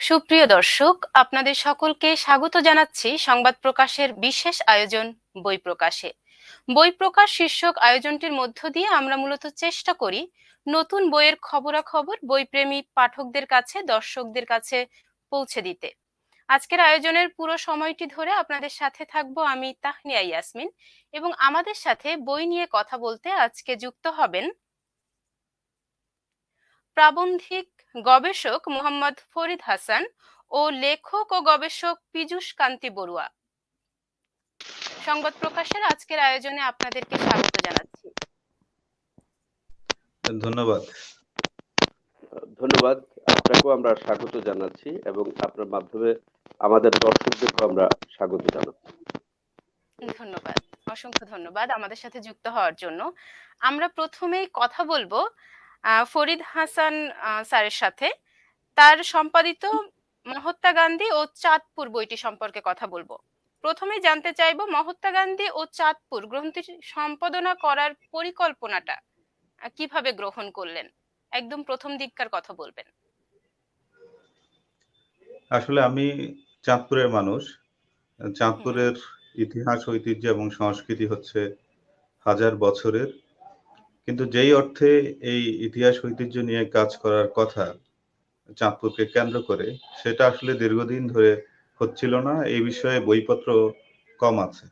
সুপ্রিয় দর্শক, আপনাদের সকলকে স্বাগত জানাচ্ছি সংবাদ প্রকাশের বিশেষ আয়োজন বই প্রকাশে। বই প্রকাশ শীর্ষক আয়োজনটির মধ্য দিয়ে আমরা মূলত চেষ্টা করি নতুন বইয়ের খবরাখবর বইপ্রেমী পাঠকদের কাছে, দর্শকদের কাছে পৌঁছে দিতে। আজকের আয়োজনের পুরো সময়টি ধরে আপনাদের সাথে থাকব আমি তাহনিয়া ইয়াসমিন এবং আমাদের সাথে বই নিয়ে কথা বলতে আজকে যুক্ত হবেন প্রাবন্ধিক গবেষক মোহাম্মদ ফরিদ হাসান ও লেখক ও গবেষক পীযূষ কান্তি বড়ুয়া। সংবাদ প্রকাশের আজকের আয়োজনে আপনাদেরকে স্বাগত জানাচ্ছি। ধন্যবাদ। ধন্যবাদ। আপনাকেও আমরা স্বাগত জানাচ্ছি এবং আপনার মাধ্যমে আমাদের দর্শকদেরকেও আমরা স্বাগত জানাচ্ছি। ধন্যবাদ। অসংখ্য ধন্যবাদ আমাদের সাথে যুক্ত হওয়ার জন্য। আমরা প্রথমেই কথা বলব ফরিদ হাসান স্যারের সাথে। তার সম্পাদিত মহাত্মা গান্ধী ও চাঁদপুর বইটি সম্পর্কে কথা বলব। প্রথমে জানতে চাইব মহাত্মা গান্ধী ও চাঁদপুর গ্রন্থটি সম্পাদনা করার পরিকল্পনাটা কীভাবে গ্রহণ করলেন? একদম প্রথম দিককার কথা বলবেন। আসলে আমি চাঁদপুরের মানুষ। চাঁদপুরের ইতিহাস ঐতিহ্য এবং সংস্কৃতি হচ্ছে হাজার বছরের কিন্তু যেই অর্থে এই ইতিহাস ঐতিহ্য নিয়ে কাজ করার কথা চাঁদপুরকে কেন্দ্র করে, সেটা আসলে দীর্ঘদিন ধরে হচ্ছিল না। এই বিষয়ে বইপত্র কম আছে।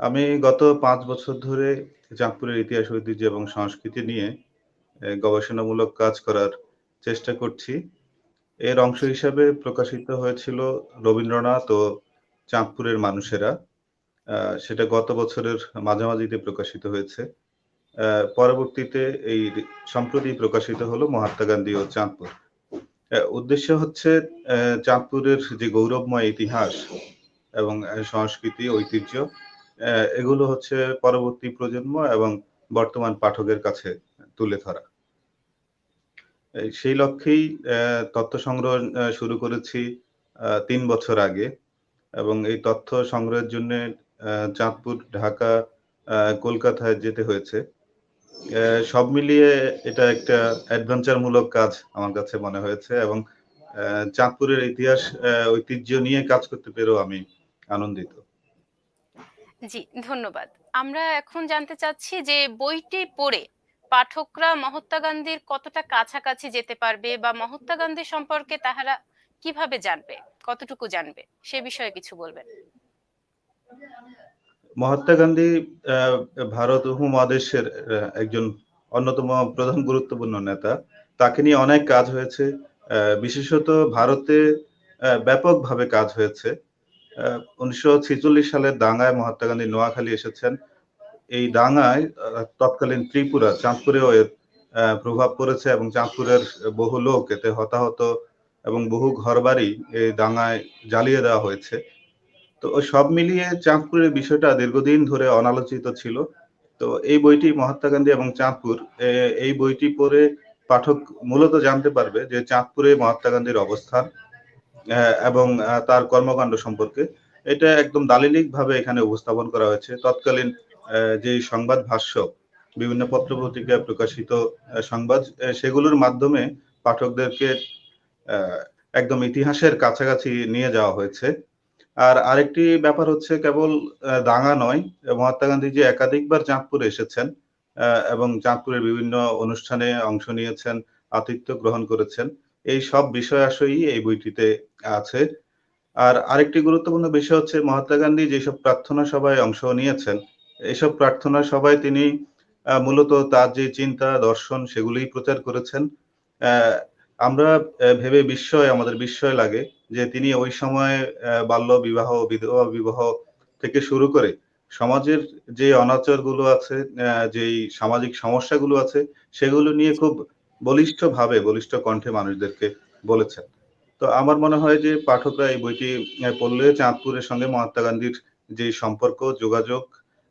আমি গত পাঁচ বছর ধরে চাঁদপুরের ইতিহাস, ঐতিহ্য এবং সংস্কৃতি নিয়ে গবেষণামূলক কাজ করার চেষ্টা করছি। এর অংশ হিসাবে প্রকাশিত হয়েছিল রবীন্দ্রনাথ ও চাঁদপুরের মানুষেরা। সেটা গত বছরের মাঝামাঝিতে প্রকাশিত হয়েছে। পরবর্তীতে এই সম্প্রতি প্রকাশিত হলো মহাত্মা গান্ধী ও চাঁদপুর। উদ্দেশ্য হচ্ছে চাঁদপুরের যে গৌরবময় ইতিহাস এবং সংস্কৃতি, ঐতিহ্য এগুলো হচ্ছে পরবর্তী প্রজন্ম এবং বর্তমান পাঠকের কাছে তুলে ধরা। সেই লক্ষ্যেই তথ্য সংগ্রহ শুরু করেছি তিন বছর আগে এবং এই তথ্য সংগ্রহের জন্য চাঁদপুর, ঢাকা কলকাতায় যেতে হয়েছে। সব মিলিয়ে এটা একটা অ্যাডভেঞ্চার মূলক কাজ আমার কাছে মনে হয়েছে এবং চাঁদপুরের ইতিহাস ঐতিহ্য নিয়ে কাজ করতে পেরেও আমি আনন্দিত। জি, ধন্যবাদ। আমরা এখন জানতে চাচ্ছি যে বইটি পড়ে পাঠকরা মহাত্মা গান্ধীর কতটা কাছাকাছি যেতে পারবে বা মহাত্মা গান্ধী সম্পর্কে তাহারা কীভাবে জানবে, কতটুকু জানবে, সে বিষয়ে কিছু বলবেন। মহাত্মা গান্ধী ভারত উপমহাদেশের একজন অন্যতম প্রধান গুরুত্বপূর্ণ নেতা। তাকে নিয়ে অনেক কাজ হয়েছে। বিশেষত ভারতে ব্যাপকভাবে কাজ হয়েছে। উনিশশো সালের দাঙ্গায় মহাত্মা গান্ধী নোয়াখালী এসেছেন। এই দাঙ্গায় তৎকালীন ত্রিপুরা, চাঁদপুরেও এর প্রভাব পড়েছে এবং চাঁদপুরের বহু লোক এতে হতাহত এবং বহু ঘরবাড়ি এই দাঙ্গায় জ্বালিয়ে দেওয়া হয়েছে। তো সব মিলিয়ে চাঁদপুরের বিষয়টা দীর্ঘদিন ধরে অনালোচিত ছিল। তো এই বইটি মহাত্মা গান্ধী এবং চাঁদপুর এই বইটি পড়ে পাঠক মূলত জানতে পারবে যে চাঁদপুরে মহাত্মা গান্ধীর অবস্থান এবং তার কর্মকাণ্ড সম্পর্কে। এটা একদম দালিলিক ভাবে এখানে উপস্থাপন করা হয়েছে। তৎকালীন যে সংবাদ ভাষ্য, বিভিন্ন পত্র পত্রিকায় প্রকাশিত সংবাদ সেগুলোর মাধ্যমে পাঠকদেরকে একদম ইতিহাসের কাছাকাছি নিয়ে যাওয়া হয়েছে। আর আরেকটি ব্যাপার হচ্ছে কেবল দাঙ্গা নয়, মহাত্মা গান্ধী যে একাধিকবার চাঁদপুরে এসেছেন এবং চাঁদপুরের বিভিন্ন অনুষ্ঠানে অংশ নিয়েছেন, আতিথ্য গ্রহণ করেছেন, এই সব বিষয়াশয়ই এই বইটিতে আছে। আর আরেকটি গুরুত্বপূর্ণ বিষয় হচ্ছে মহাত্মা গান্ধী যেসব প্রার্থনা সভায় অংশ নিয়েছেন এইসব প্রার্থনা সভায় তিনি মূলত তার যে চিন্তা, দর্শন, সেগুলোই প্রচার করেছেন। আমরা ভেবে বিস্ময়, আমাদের বিস্ময় লাগে যে তিনি ওই সময় বাল্য বিবাহ, বিধবা বিবাহ থেকে শুরু করে সমাজের যে অনাচারগুলো আছে যেই সামাজিক সমস্যাগুলো আছে, সেগুলো নিয়ে খুব বলিষ্ঠ ভাবে বলিষ্ঠ কণ্ঠে মানুষদেরকে বলেছেন। তো আমার মনে হয় যে পাঠকরা এই বইটি পড়লে চাঁদপুরের সঙ্গে মহাত্মা গান্ধীর যে সম্পর্ক, যোগাযোগ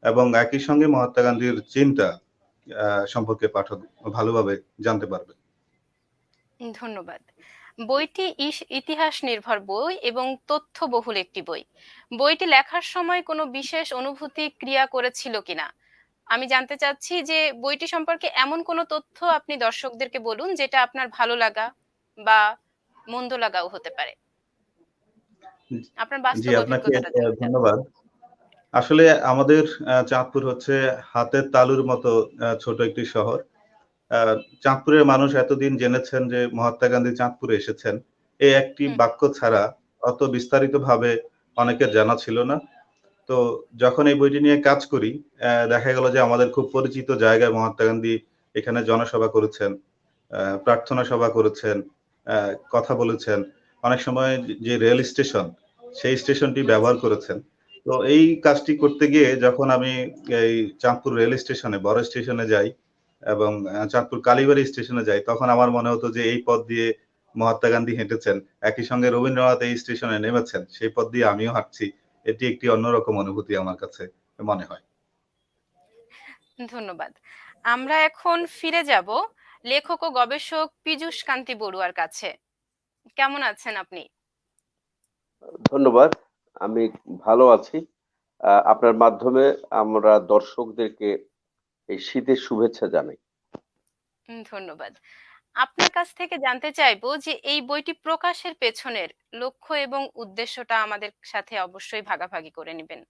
এবং একই সঙ্গে মহাত্মা গান্ধীর চিন্তা সম্পর্কে পাঠক ভালোভাবে জানতে পারবে। ধন্যবাদ। বইটি ইতিহাস নির্ভর বই এবং তথ্যবহুল একটি বই। বইটি লেখার সময় কোনো বিশেষ অনুভূতি ক্রিয়া করেছিল কিনা? আমি জানতে চাচ্ছি যে বইটি সম্পর্কে এমন কোনো তথ্য আপনি দর্শকদেরকে বলুন যেটা আপনার ভালো লাগা বা মন্দ লাগাও হতে পারে। আপনার বাস্তব। ধন্যবাদ। আসলে আমাদের চাঁদপুর হচ্ছে হাতের তালুর মতো ছোট একটি শহর। চাঁদপুরের মানুষ এতদিন জেনেছেন যে মহাত্মা গান্ধী চাঁদপুরে এসেছেন। এই একটি বাক্য ছাড়া অত বিস্তারিত ভাবে অনেকের জানা ছিল না। তো যখন এই বইটি নিয়ে কাজ করি দেখা গেল যে আমাদের খুব পরিচিত জায়গায় মহাত্মা গান্ধী এখানে জনসভা করেছেন প্রার্থনা সভা করেছেন কথা বলেছেন। অনেক সময় যে রেল স্টেশন সেই স্টেশনটি ব্যবহার করেছেন। তো এই কাজটি করতে গিয়ে যখন আমি এই চাঁদপুর রেল স্টেশনে বড় স্টেশনে যাই এবং চাঁদপুর কালীবাড়ি স্টেশনে যাই তখন আমার মনে হতো যে এই পথ দিয়ে মহাত্মা গান্ধী হেঁটেছেন একই সঙ্গে রবীন্দ্রনাথ এই স্টেশনে নেমেছেন সেই পথ দিয়ে আমিও হাঁটছি এটি একটি অন্যরকম অনুভূতি আমার কাছে মনে হয়। ধন্যবাদ। আমরা এখন ফিরে যাব লেখক ও গবেষক পীযূষ কান্তি বড়ুয়ার কাছে। কেমন আছেন আপনি? ধন্যবাদ আমি ভালো আছি। আহ, আপনার মাধ্যমে আমরা দর্শকদেরকে এই শীতের শুভেচ্ছা জানাই। ধন্যবাদ। আপনার কাছ থেকে জানতে চাইব যে এই বইটি প্রকাশের পেছনের লক্ষ্য এবং উদ্দেশ্যটা আমাদের সাথে অবশ্যই ভাগাভাগি করে নেবেন।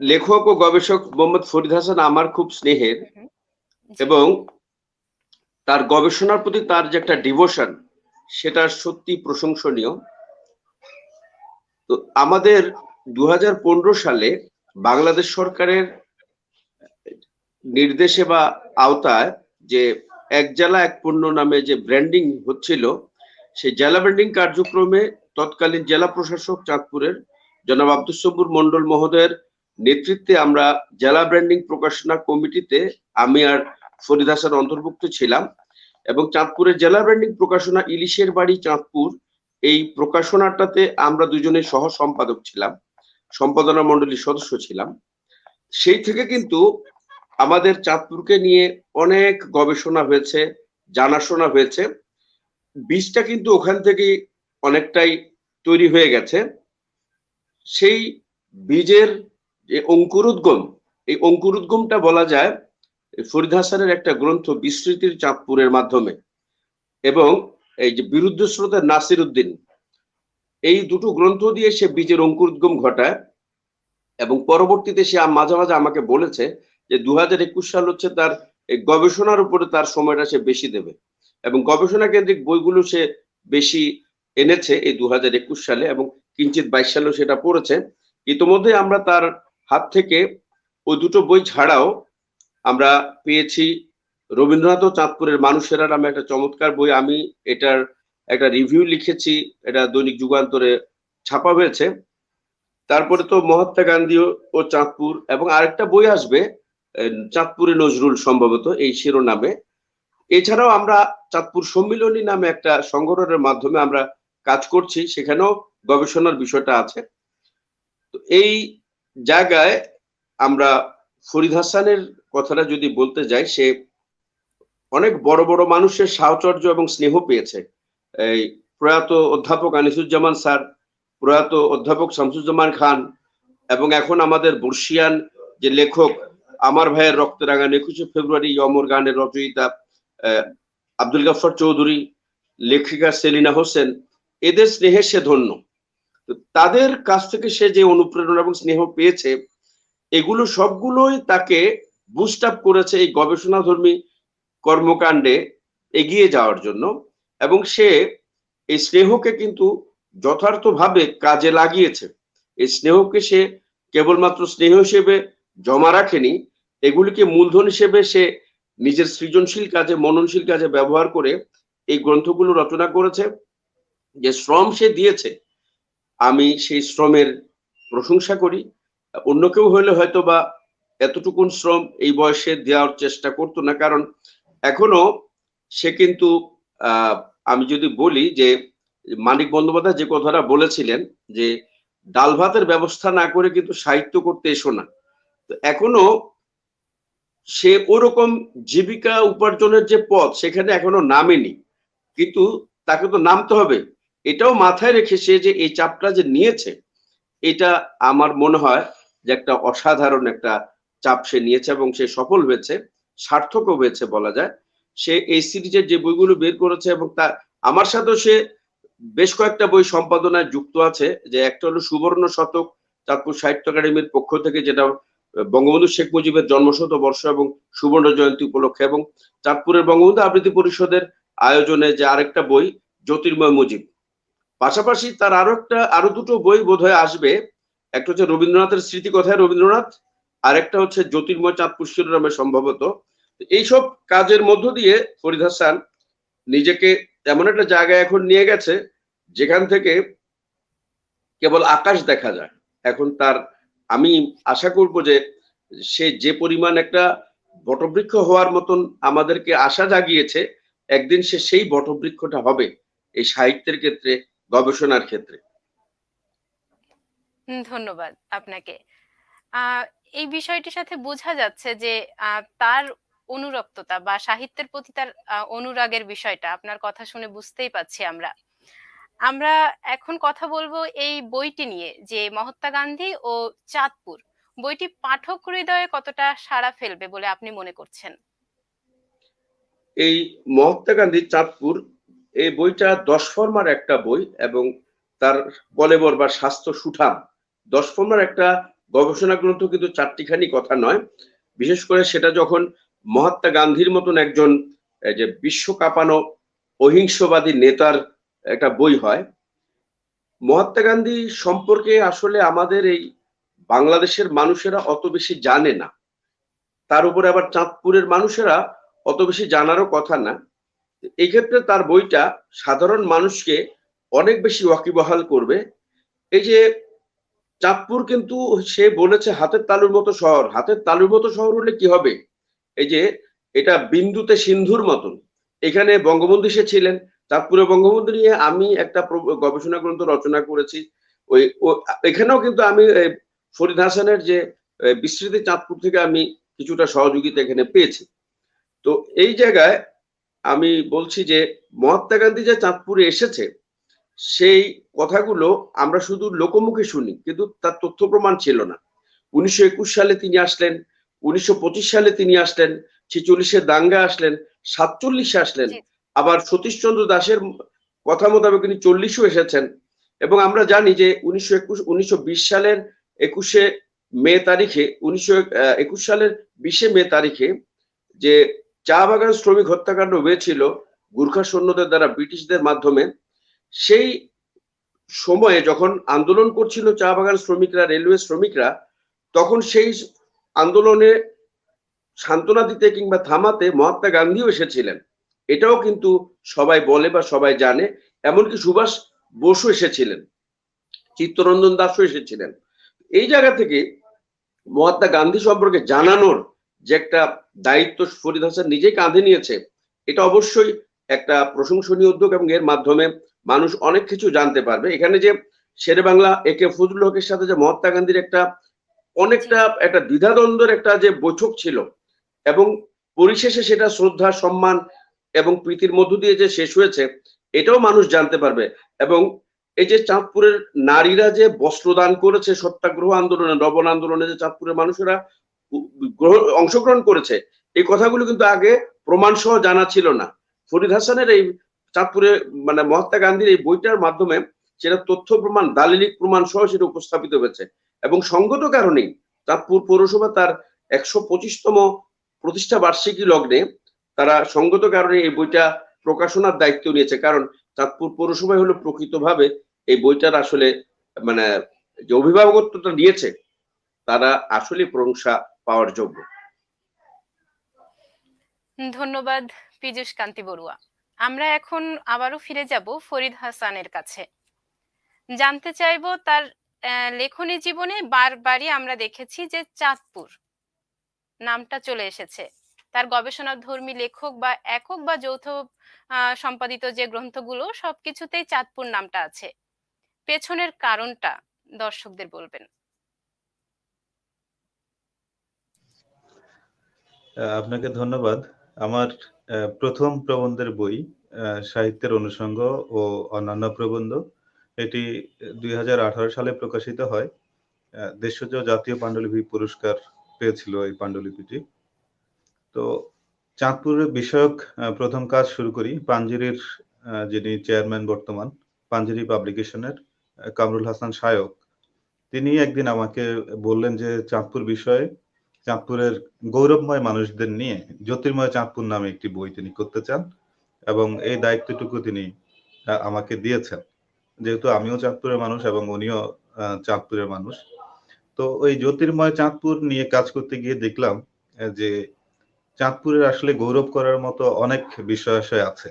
লেখক ও গবেষক মোহাম্মদ ফরিদ হাসান আমার খুব স্নেহের এবং তার গবেষণার প্রতি তার যে একটা ডিভোশন সেটা সত্যি প্রশংসনীয়। তো আমাদের দু হাজার পনেরো সালে বাংলাদেশ সরকারের নির্দেশে বা আওতায় যে এক জেলা, এক পণ্য নামে যে ব্র্যান্ডিং হচ্ছিল, সেই জেলা ব্র্যান্ডিং কার্যক্রমে তৎকালীন জেলা প্রশাসক চাঁদপুরের জনাব আব্দুল সব্বুর মন্ডল মহোদয়ের নেতৃত্বে আমরা জেলা ব্র্যান্ডিং প্রকাশনা কমিটিতে আমি আর ফরিদ হাসান অন্তর্ভুক্ত ছিলাম এবং চাঁদপুরের জেলা ব্র্যান্ডিং প্রকাশনা ইলিশের বাড়ি চাঁদপুর, এই প্রকাশনাটাতে আমরা দুজনে সহ সম্পাদক ছিলাম, সম্পাদনা মণ্ডলীর সদস্য ছিলাম। সেই থেকে কিন্তু আমাদের চাঁদপুরকে নিয়ে অনেক গবেষণা হয়েছে, জানাশোনা হয়েছে। বীজটা কিন্তু ওখান থেকেই অনেকটাই তৈরি হয়ে গেছে। সেই বীজের যে অঙ্কুরোদ্গম, এই অঙ্কুরোদ্গমটা বলা যায় ফরিদ হাসানের একটা গ্রন্থ বিস্মৃতির চাঁদপুরের মাধ্যমে এবং এই যে বিরুদ্ধ স্রোতের নাসির উদ্দিন এই দুটো গ্রন্থ দিয়ে সে বীজের অঙ্কুরোদ্গম ঘটায় এবং পরবর্তীতে সে মাঝে মাঝে আমাকে বলেছে যে দু হাজার একুশ সাল হচ্ছে তার গবেষণার উপরে তার সময়টা সে বেশি দেবে। এবং গবেষণা কেন্দ্রিক বইগুলো সে বেশি এনেছে এই দু হাজার একুশ সালে এবং কিঞ্চিত বাইশ সালেও সেটা পড়েছে। ইতোমধ্যে আমরা তার হাত থেকে ওই দুটো বই ছাড়াও আমরা পেয়েছি রবীন্দ্রনাথ চাঁদপুরের মানুষেরা নামে একটা চমৎকার বই। আমি এটার একটা রিভিউ লিখেছি, এটা দৈনিক যুগান্তরে ছাপা হয়েছে। তারপরে তো মহাত্মা গান্ধী ও- চাঁদপুর এবং আরেকটা বই আসবে চাঁদপুরে নজরুল সম্ভবত এই শিরোনামে। এছাড়াও আমরা চাঁদপুর সম্মিলনী নামে একটা সংগঠনের মাধ্যমে আমরা কাজ করছি, সেখানেও গবেষণার বিষয়টা আছে। তো এই জায়গায় আমরা ফরিদ হাসানের কথাটা যদি বলতে যাই, সে অনেক বড় বড় মানুষের সাহচর্য এবং স্নেহ পেয়েছে। এই প্রয়াত অধ্যাপক আনিসুজ্জামান স্যার, প্রয়াত অধ্যাপক শামসুজ্জামান খান এবং এখন আমাদের বর্ষিয়ান যে লেখক আমার ভাইয়ের রক্তরাঙান একুশে ফেব্রুয়ারি অমর গানের রচয়িতা আব্দুল গাফর চৌধুরী, লেখিকা সেলিনা হোসেন, এদের স্নেহে সে ধন্য। তাদের কাছ থেকে সে যে অনুপ্রেরণা এবং স্নেহ পেয়েছে, এগুলো সবগুলোই তাকে বুস্ট আপ করেছে এই গবেষণাধর্মী কর্মকাণ্ডে এগিয়ে যাওয়ার জন্য এবং সে এই স্নেহকে কিন্তু যথার্থভাবে কাজে লাগিয়েছে। এই স্নেহকে সে কেবলমাত্র স্নেহ হিসেবে জমা রাখেনি, এগুলিকে মূলধন হিসেবে সে নিজের সৃজনশীল কাজে, মননশীল কাজে ব্যবহার করে এই গ্রন্থগুলো রচনা করেছে। যে শ্রম সে দিয়েছে, আমি সেই শ্রমের প্রশংসা করি। অন্য কেউ হলে হয়তো বা এতটুকুন শ্রম এই বয়সে দেওয়ার চেষ্টা করতো না, কারণ এখনও সে কিন্তু আমি যদি বলি যে মানিক বন্দ্যোপাধ্যায় যে কথাটা বলেছিলেন যে, ডাল ভাতের ব্যবস্থা না করে কিন্তু সাহিত্য করতে এসো না। এখনও সে ওরকম জীবিকা উপার্জনের যে পথ, সেখানে এখনও নামেনি। কিন্তু তাকে তো নামতে হবে। এটাও মাথায় রেখে সে যে এই চাপটা যে নিয়েছে, এটা আমার মনে হয় যে একটা অসাধারণ একটা চাপ সে নিয়েছে এবং সে সফল হয়েছে, সার্থকও হয়েছে বলা যায়। সে এই সিরিজের যে বইগুলো বের করেছে এবং তা, আমার সাথেও সে বেশ কয়েকটা বই সম্পাদনায় যুক্ত আছে, যে একটা হলো সুবর্ণ শতক, চাঁদপুর সাহিত্য একাডেমির পক্ষ থেকে যেটা বঙ্গবন্ধু শেখ মুজিবের জন্মশত বর্ষ এবং সুবর্ণ জয়ন্তী উপলক্ষে এবং চাঁদপুরের বঙ্গবন্ধু আবৃত্তি পরিষদের আয়োজনে যে আরেকটা বই, জ্যোতির্ময় মুজিব। পাশাপাশি তার আরও একটা, আরও দুটো বই বোধহয় আসবে। একটা হচ্ছে রবীন্দ্রনাথের স্মৃতি কথায় রবীন্দ্রনাথ, আরেকটা হচ্ছে জ্যোতির্ময় চাঁদপুর শিরোনামে সম্ভবত। এইসব কাজের মধ্য দিয়ে ফরিদ হাসান নিজেকে এমন একটা জায়গায় এখন নিয়ে গেছে, যেখান থেকে কেবল আকাশ দেখা যায়। এখন তার আমি আশা করব যে সে যে পরিমাণ একটা বটবৃক্ষ হওয়ার মতন আমাদেরকে আশা জাগিয়েছে, একদিন সে সেই বটবৃক্ষটা হবে এই সাহিত্যের ক্ষেত্রে, গবেষণার ক্ষেত্রে। ধন্যবাদ আপনাকে। এই বিষয়টির সাথে বোঝা যাচ্ছে যে তার অনুরক্ততা বা সাহিত্যের প্রতি তার অনুরাগের বিষয়টা, আপনার কথা শুনে বুঝতেই পাচ্ছি আমরা। আমরা এখন কথা বলব এই বইটি নিয়ে, যে মহাত্মা গান্ধী ও চাঁদপুর। বইটি পাঠক হৃদয়ে কতটা সাড়া ফেলবে বলে আপনি মনে করছেন? এই মহাত্মা গান্ধী চাঁদপুর, এই বইটা দশ ফর্মার একটা বই এবং তার কলেবর বা স্বাস্থ্য সুঠাম। দশ ফর্মার একটা গবেষণা গ্রন্থ কিন্তু চারটিখানি কথা নয়। বিশেষ করে সেটা যখন মহাত্মা গান্ধীর মতন একজন যে বিশ্ব কাঁপানো অহিংসবাদী নেতার একটা বই হয়। মহাত্মা গান্ধী সম্পর্কে আসলে আমাদের এই বাংলাদেশের মানুষেরা অত বেশি জানে না। তার উপরে আবার চাঁদপুরের মানুষেরা অত বেশি জানারও কথা না। এই ক্ষেত্রে তার বইটা সাধারণ মানুষকে অনেক বেশি ওয়াকিবহাল করবে। এই যে চাঁদপুর কিন্তু সে বলেছে হাতের তালুর মতো শহর। হাতের তালুর মতো শহর হলে কি হবে? এই যে এটা বিন্দুতে সিন্ধুর মতন। এখানে বঙ্গবন্ধু সে ছিলেন। চাঁদপুরে বঙ্গবন্ধু নিয়ে আমি একটা গবেষণা গ্রন্থ রচনা করেছি। ওই এখানেও কিন্তু আমি ফরিদ হাসানের যে বিস্তৃতি চাঁদপুর থেকে আমি কিছুটা সহযোগিতা এখানে পেয়েছি। তো এই জায়গায় আমি বলছি যে, মহাত্মা গান্ধী যে চাঁদপুরে এসেছে, সেই কথাগুলো আমরা শুধু লোকমুখে শুনি, কিন্তু তার তথ্য প্রমাণ ছিল না। উনিশশো একুশ সালে তিনি আসলেন, উনিশশো পঁচিশ সালে তিনি আসলেন, ছেচল্লিশে দাঙ্গা আসলেন, সাতচল্লিশে আসলেন। আবার সতীশচন্দ্র দাসের কথা মোতাবেক তিনি চল্লিশও এসেছেন। এবং আমরা জানি যে উনিশশো একুশ, উনিশশো বিশ সালের একুশে মে তারিখে, উনিশশো একুশ সালের বিশে মে তারিখে যে চা বাগান শ্রমিক হত্যাকাণ্ড হয়েছিল গুর্খা সৈন্যদের দ্বারা ব্রিটিশদের মাধ্যমে, সেই সময়ে যখন আন্দোলন করছিল চা বাগান শ্রমিকরা, রেলওয়ে শ্রমিকরা, তখন সেই আন্দোলনে সান্ত্বনা দিতে কিংবা থামাতে মহাত্মা গান্ধীও এসেছিলেন। এটাও কিন্তু সবাই বলে বা সবাই জানে। এমনকি সুভাষ বসু এসেছিলেন, চিত্তরঞ্জন দাসও এসেছিলেন। এই জায়গা থেকে মহাত্মা গান্ধী সম্পর্কে জানানোর যে একটা দায়িত্ব ফরিদ হাসান নিজেই কাঁধে নিয়েছে, এটা অবশ্যই একটা প্রশংসনীয় উদ্যোগ এবং এর মাধ্যমে মানুষ অনেক কিছু জানতে পারবে। এখানে যে শেরে বাংলা একে ফজলুল হকের সাথে যে মহাত্মা গান্ধীর একটা অনেকটা একটা দ্বিধাদ্বন্দ্বের একটা যে বৈঠক ছিল এবং পরিশেষে সেটা শ্রদ্ধা, সম্মান এবং প্রীতির মধ্য দিয়ে যে শেষ হয়েছে, এটাও মানুষ জানতে পারবে। এবং এই যে চাঁদপুরের নারীরা যে বস্ত্রদান করেছে, সত্যাগ্রহ আন্দোলনে নবন আন্দোলনে যে চাঁদপুরের মানুষেরা অংশগ্রহণ করেছে, এই কথাগুলো কিন্তু আগে প্রমাণ সহ জানা ছিল না। ফরিদ হাসানের এই চাঁদপুরে মানে মহাত্মা গান্ধীর এই বইটার মাধ্যমে সেটা তথ্য প্রমাণ, দালিলিক প্রমাণ সহ সেটা উপস্থাপিত হয়েছে। এবং সঙ্গত কারণেই চাঁদপুর পৌরসভা তার একশো পঁচিশতম প্রতিষ্ঠা বার্ষিকী লগ্নে তারা সঙ্গত কারণে এই বইটা প্রকাশনার দায়িত্ব নিয়েছে। কারণ চাঁদপুর পৌরসভায় হলো প্রকৃতভাবে এই বইটার আসলে মানে যে অভিভাবকত্বটা নিয়েছে, তারা আসলে প্রশংসা পাওয়ার যোগ্য। ধন্যবাদ পীযূষ কান্তি বড়ুয়া। আমরা এখন আবারও ফিরে যাব ফরিদ হাসানের কাছে। জানতে চাইব তার লেখনী জীবনে বারবারই আমরা দেখেছি যে চাঁদপুর নামটা চলে এসেছে। তার গবেষণা ধর্মী লেখক বা একক বা যৌথ সম্পাদিত যে গ্রন্থগুলো সবকিছুতেই চাঁদপুর নামটা আছে। পেছনের কারণটা দর্শকদের বলবেন। আপনাকে ধন্যবাদ। আমার প্রথম প্রবন্ধের বই সাহিত্যের অনুষঙ্গ ও অন্যান্য প্রবন্ধ, এটি দুই হাজার আঠারো সালে প্রকাশিত হয়। দেশজ জাতীয় পাণ্ডুলিপি পুরস্কার পেয়েছিল এই পাণ্ডুলিপিটি। তো চাঁদপুরের বিষয়ক প্রথম কাজ শুরু করি। পাঞ্জিরির যিনি চেয়ারম্যান বর্তমান, পাঞ্জেরি পাবলিকেশনের কামরুল হাসান শায়ক, তিনি একদিন আমাকে বললেন যে, চাঁদপুর বিষয়ে, চাঁদপুরের গৌরবময় মানুষদের নিয়ে জ্যোতির্ময় চাঁদপুর নামে একটি বই তিনি করতে চান এবং এই দায়িত্বটুকু তিনি আমাকে দিয়েছেন। যেহেতু আমিও চাঁদপুরের মানুষ এবং উনিও চাঁদপুরের মানুষ। তো ওই জ্যোতির্ময় চাঁদপুর নিয়ে কাজ করতে গিয়ে দেখলাম যে চাঁদপুরের আসলে গৌরব করার মতো অনেক বিষয় আছে।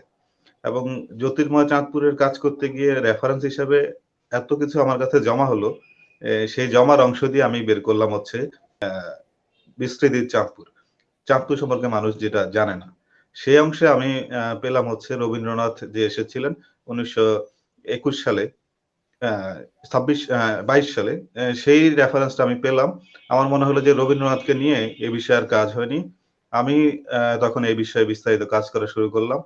এবং জ্যোতির্ময় চাঁদপুরের কাজ করতে গিয়ে রেফারেন্স হিসাবে এত কিছু আমার কাছে জমা হলো সেই জমার অংশ দিয়ে আমি বের করলাম হচ্ছে বিস্তৃতির চাঁদপুর। চাঁদপুর সম্পর্কে মানুষ যেটা জানে না। সেই অংশে আমি পেলাম হচ্ছে রবীন্দ্রনাথ যে এসেছিলেন উনিশশো একুশ সালে ছাব্বিশ বাইশ সালে সেই রেফারেন্সটা আমি পেলাম। আমার মনে হলো যে রবীন্দ্রনাথকে নিয়ে এ বিষয়ে আর কাজ হয়নি। আমি তখন এই বিষয়ে বিস্তারিত কাজ করা শুরু করলাম।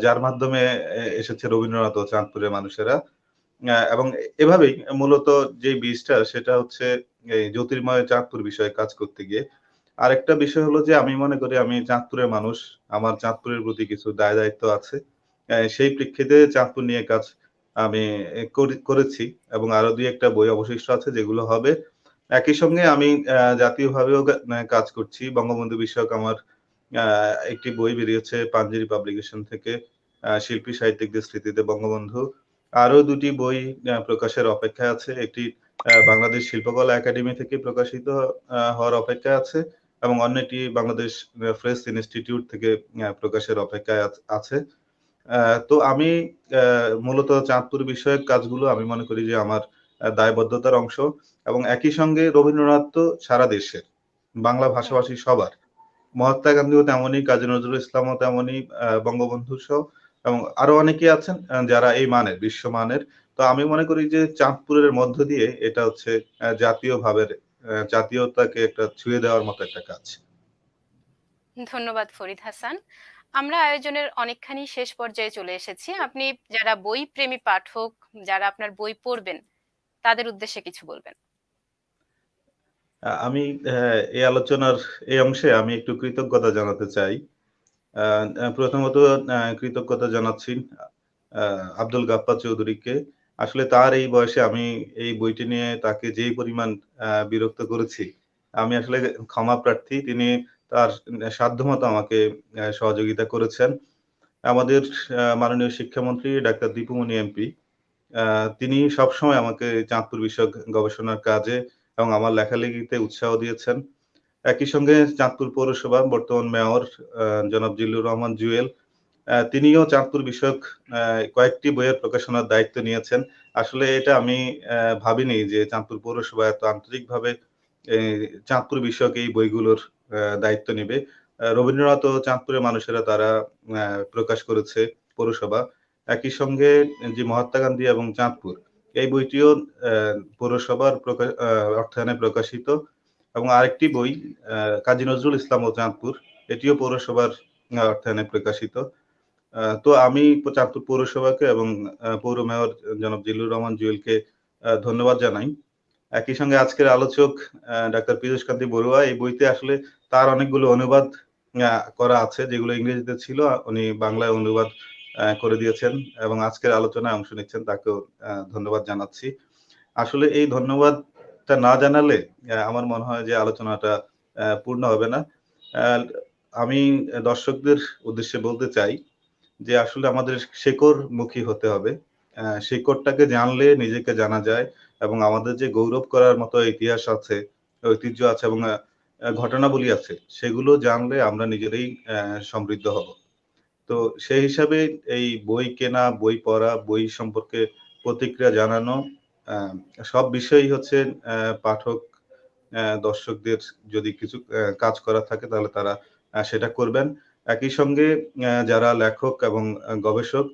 যার মাধ্যমে এসেছে রবীন্দ্রনাথ ও চাঁদপুরের মানুষেরা। এবং এভাবেই মূলত যে বীজটা, সেটা হচ্ছে এই জ্যোতির্ময় চাঁদপুর বিষয়ে কাজ করতে গিয়ে। আরেকটা বিষয় হলো যে, আমি মনে করি আমি চাঁদপুরের মানুষ। আমার চাঁদপুরের প্রতি কিছু দায় দায়িত্ব আছে। সেই প্রেক্ষিতে চাঁদপুর নিয়ে কাজ আমি করি- করেছি। এবং আরও দুই একটা বই অবশিষ্ট আছে, যেগুলো হবে একই সঙ্গে আমি জাতীয়ভাবেও কাজ করছি। বঙ্গবন্ধু বিষয়ক আমার একটি বই বেরিয়েছে পাঞ্জেরি পাবলিকেশন থেকে শিল্পী সাহিত্যিকদের স্মৃতিতে বঙ্গবন্ধু। আরও দুটি বই প্রকাশের অপেক্ষা আছে। একটি বাংলাদেশ শিল্পকলা একাডেমি থেকে প্রকাশিত হওয়ার অপেক্ষা আছে এবং অন্যটি বাংলাদেশ ফ্রেস ইনস্টিটিউট থেকে প্রকাশের অপেক্ষায় আছে তো আমি মূলত চাঁদপুর বিষয়ক কাজগুলো আমি মনে করি যে আমার দায়বদ্ধতার অংশ। এবং একই সঙ্গে রবীন্দ্রনাথ তো সারা দেশের, বাংলা ভাষাভাষী সবার। মহাত্মা গান্ধীও তেমনই, কাজী নজরুল ইসলামও তেমনই বঙ্গবন্ধু সহ, এবং আরও অনেকেই আছেন যারা এই মানের বিশ্বমানের তো আমি মনে করি যে চাঁদপুরের মধ্য দিয়ে এটা হচ্ছে জাতীয় ভাবের জাতীয়তাকে একটা ছুঁয়ে দেওয়ার মতো একটা কাজ। ধন্যবাদ ফরিদ হাসান। আমরা আয়োজনের অনেকখানি শেষ পর্যায়ে চলে এসেছি। আপনি যারা বই প্রেমী পাঠক, যারা আপনার বই পড়বেন, তাদের উদ্দেশ্যে কিছু বলবেন। আমি এই আলোচনার, এই অংশে আমি একটু কৃতজ্ঞতা জানাতে চাই। প্রথমত কৃতজ্ঞতা জানাচ্ছি আব্দুল গাফফার চৌধুরীকে। আসলে তার এই বয়সে আমি এই বইটি নিয়ে তাকে যেই পরিমাণ বিরক্ত করেছি, আমি আসলে ক্ষমা প্রার্থী, তিনি তার সাধ্যমতো আমাকে সহযোগিতা করেছেন। আমাদের মাননীয় শিক্ষামন্ত্রী ডাক্তার দীপুমণি এমপি তিনি সবসময় আমাকে চাঁদপুর বিষয়ক গবেষণার কাজে এবং আমার লেখালেখিতে উৎসাহ দিয়েছেন। একই সঙ্গে চাঁদপুর পৌরসভা, বর্তমান মেয়র জনাব জিল্লুর রহমান জুয়েল তিনিও চাঁদপুর বিষয়ক কয়েকটি বইয়ের প্রকাশনার দায়িত্ব নিয়েছেন। আসলে এটা আমি ভাবিনি যে চাঁদপুর পৌরসভা এত আন্তরিকভাবে চাঁদপুর বিষয়ক এই বইগুলোর দায়িত্ব নেবে। রবীন্দ্রনাথ ও চাঁদপুরের মানুষেরা তারা প্রকাশ করেছে পৌরসভা। একই সঙ্গে যে মহাত্মা গান্ধী এবং চাঁদপুর এই বইটিও পৌরসভার অর্থায়নে প্রকাশিত এবং আরেকটি বই কাজী নজরুল ইসলাম ও চাঁদপুর, এটিও পৌরসভার অর্থায়নে প্রকাশিত। তো আমি চাঁদপুর পৌরসভাকে এবং পৌর মেয়র জনাব জিল্লুর রহমান জুয়েলকে ধন্যবাদ জানাই। একই সঙ্গে আজকের আলোচক ডাক্তার পীযুষ কান্তি বড়ুয়া, এই বইতে আসলে তার অনেকগুলো অনুবাদ করা আছে, যেগুলো ইংরেজিতে ছিল উনি বাংলায় অনুবাদ করে দিয়েছেন এবং আজকের আলোচনায় অংশ নিচ্ছেন, তাকেও ধন্যবাদ জানাচ্ছি। আসলে এই ধন্যবাদটা না জানালে আমার মনে হয় যে আলোচনাটা পূর্ণ হবে না। আমি দর্শকদের উদ্দেশ্যে বলতে চাই যে আসলে আমাদের শেকড় মুখী হতে হবে। শেকড়টাকে জানলে নিজেকে জানা যায় এবং আমাদের যে গৌরব করার মতো ইতিহাস আছে, ঐতিহ্য আছে এবং ঘটনাবলী আছে, সেগুলো জানলে আমরা নিজেরাই সমৃদ্ধ হব। তো সেই হিসাবে এই বই কেনা, বই পড়া, বই সম্পর্কে প্রতিক্রিয়া জানানো সব বিষয়ই হচ্ছে পাঠক দর্শকদের যদি কিছু কাজ করা থাকে তাহলে তারা সেটা করবেন। একই সঙ্গে যারা লেখক এবং গবেষক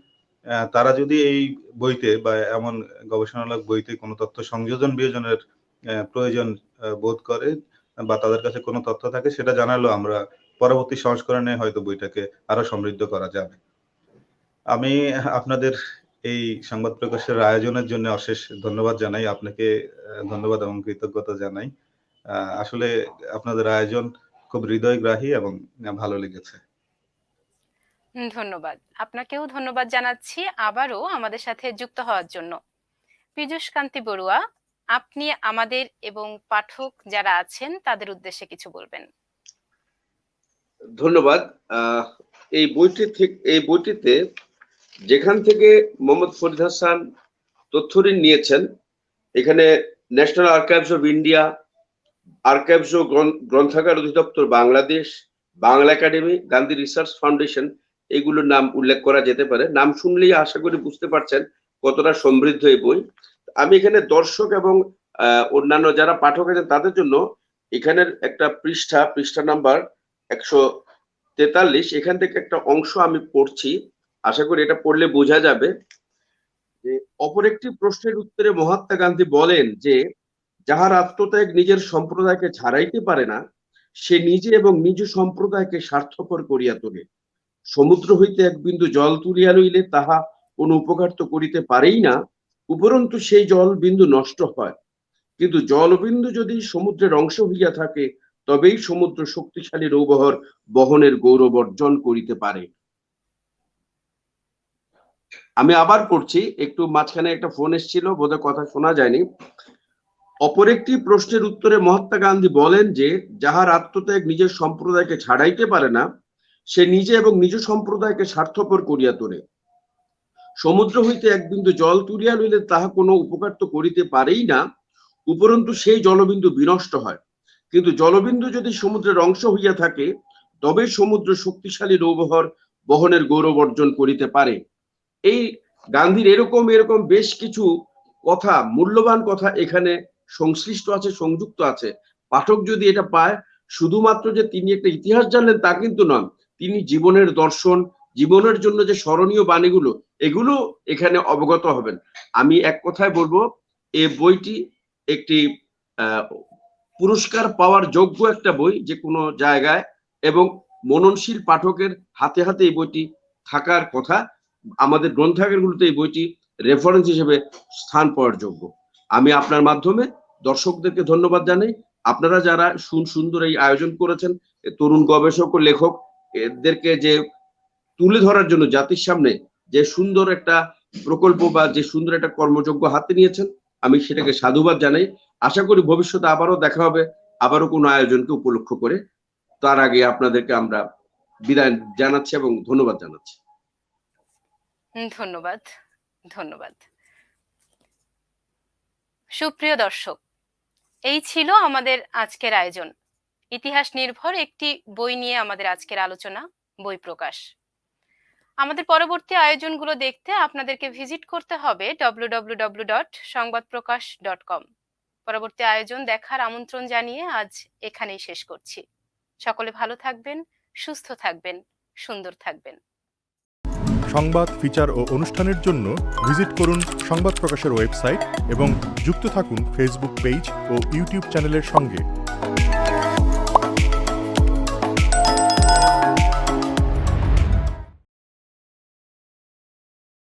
তারা যদি এই বইতে বা এমন গবেষণামূলক বইতে কোনো তথ্য সংযোজন বিয়োজনের প্রয়োজন বোধ করে বা তাদের কাছে কোনো তথ্য থাকে, সেটা জানালেও আমরা পরবর্তী সংস্করণে হয়তো বইটাকে আরও সমৃদ্ধ করা যাবে। আমি আপনাদের এই সংবাদ প্রকাশের আয়োজনের জন্য অশেষ ধন্যবাদ জানাই। আপনাকে ধন্যবাদ এবং কৃতজ্ঞতা জানাই। আসলে আপনাদের আয়োজন খুব হৃদয়গ্রাহী এবং ভালো লেগেছে। ধন্যবাদ। আপনাকেও ধন্যবাদ জানাচ্ছি আবারও আমাদের সাথে যুক্ত হওয়ার জন্য। পীযূষ কান্তি বড়ুয়া, আপনি আমাদের এবং পাঠক যারা আছেন তাদের উদ্দেশ্যে কিছু বলবেন। ধন্যবাদ। এই বইটি থেকে এই বইটিতে যেখান থেকে মোহাম্মদ ফরিদ হাসান তথ্য ঋণ নিয়েছেন, এখানে national archives of India archives ও গ্রন্থাগার অধিদপ্তর Bangladesh, Bangla academy, Gandhi research foundation, এগুলোর নাম উল্লেখ করা যেতে পারে। নাম শুনলেই আশা করি বুঝতে পারছেন কতটা সমৃদ্ধ এই বই। আমি এখানে দর্শক এবং অন্যান্য যারা পাঠক আছেন তাদের জন্য এখানের একটা পৃষ্ঠা পৃষ্ঠা নাম্বার একশো তেতাল্লিশ, এখান থেকে একটা অংশ আমি পড়ছি। আশা করি এটা পড়লে বোঝা যাবে যে অপর একটি প্রশ্নের উত্তরে মহাত্মা গান্ধী বলেন যে, যাহার আত্মত্যাগ নিজের সম্প্রদায়কে ছাড়াইতে পারে না, সে নিজে এবং নিজ সম্প্রদায়কে স্বার্থপর করিয়া তোলে। সমুদ্র হইতে এক বিন্দু জল তুলিয়া লইলে তাহা কোন উপকার তো করিতে পারেই না, উপরন্তু সেই জল বিন্দু নষ্ট হয়। কিন্তু জলবিন্দু যদি সমুদ্রের অংশ হইয়া থাকে তবেই সমুদ্র শক্তিশালী নৌবহর বহনের গৌরব অর্জন করিতে পারে। আমি আবার করছি একটু মাঝখানে একটা ফোন এসেছিল, বোধহয় কথা শোনা যায়নি। অপর একটি প্রশ্নের উত্তরে মহাত্মা গান্ধী বলেন যে, যাহার আত্মত্যাগ নিজের সম্প্রদায়কে ছাড়াইতে পারে না, সে নিজে এবং নিজ সম্প্রদায়কে স্বার্থপর করিয়া তোলে। সমুদ্র হইতে এক বিন্দু জল তুলিয়া লইলে তাহা কোনো উপকার তো করিতে পারেই না, উপরন্তু সেই জলবিন্দু বিনষ্ট হয়। কিন্তু জলবিন্দু যদি সমুদ্রের অংশ হইয়া থাকে, তবে সমুদ্র শক্তিশালী নৌবহর বহনের গৌরব অর্জন করিতে পারে। এই গান্ধীর এরকম এরকম বেশ কিছু কথা, মূল্যবান কথা এখানে সংশ্লিষ্ট আছে, সংযুক্ত আছে। পাঠক যদি এটা পায়, শুধুমাত্র যে তিনি একটা ইতিহাস জানলেন তা কিন্তু নন, তিনি জীবনের দর্শন, জীবনের জন্য যে স্মরণীয় বাণীগুলো, এগুলো এখানে অবগত হবেন। আমি এক কথায় বলব এই বইটি একটি পুরস্কার পাওয়ার যোগ্য একটা বই যে কোনো জায়গায় এবং মননশীল পাঠকের হাতে হাতে এই বইটি থাকার কথা, আমাদের গ্রন্থাগারগুলোতে এই বইটি রেফারেন্স হিসেবে স্থান পাওয়ার যোগ্য। আমি আপনার মাধ্যমে দর্শকদেরকে ধন্যবাদ জানাই। আপনারা যারা সুন- সুন্দর এই আয়োজন করেছেন তরুণ গবেষক ও লেখক, এদেরকে যে তুলে ধরার জন্য জাতির সামনে যে সুন্দর একটা প্রকল্প বা যে সুন্দর একটা কর্মযোগ্য হাতে নিয়েছেন, আমি সেটাকে সাধুবাদ জানাই। আশা করি ভবিষ্যতে আবারও দেখা হবে, আবারও কোনো আয়োজনকে উপলক্ষ করে। তার আগে আপনাদেরকে আমরা বিদায় জানাচ্ছি এবং ধন্যবাদ জানাচ্ছি। ধন্যবাদ ধন্যবাদ। সুপ্রিয় দর্শক, এই ছিল আমাদের আজকের আয়োজন। ইতিহাস নির্ভর একটি বই নিয়ে আমাদের আজকের আলোচনা, বই প্রকাশ। আমাদের পরবর্তী আয়োজনগুলো দেখতে আপনাদেরকে ভিজিট করতে হবে www.সংবাদপ্রকাশ.com ডট সংবাদ প্রকাশ ডট কম পরবর্তী আয়োজন দেখার আমন্ত্রণ জানিয়ে আজ এখানেই শেষ করছি। সকলে ভালো থাকবেন, সুস্থ থাকবেন, সুন্দর থাকবেন। সংবাদ, ফিচার ও অনুষ্ঠানের জন্য ভিজিট করুন সংবাদ প্রকাশের ওয়েবসাইট এবং যুক্ত থাকুন ফেসবুক পেজ ও ইউটিউব চ্যানেলের সঙ্গে।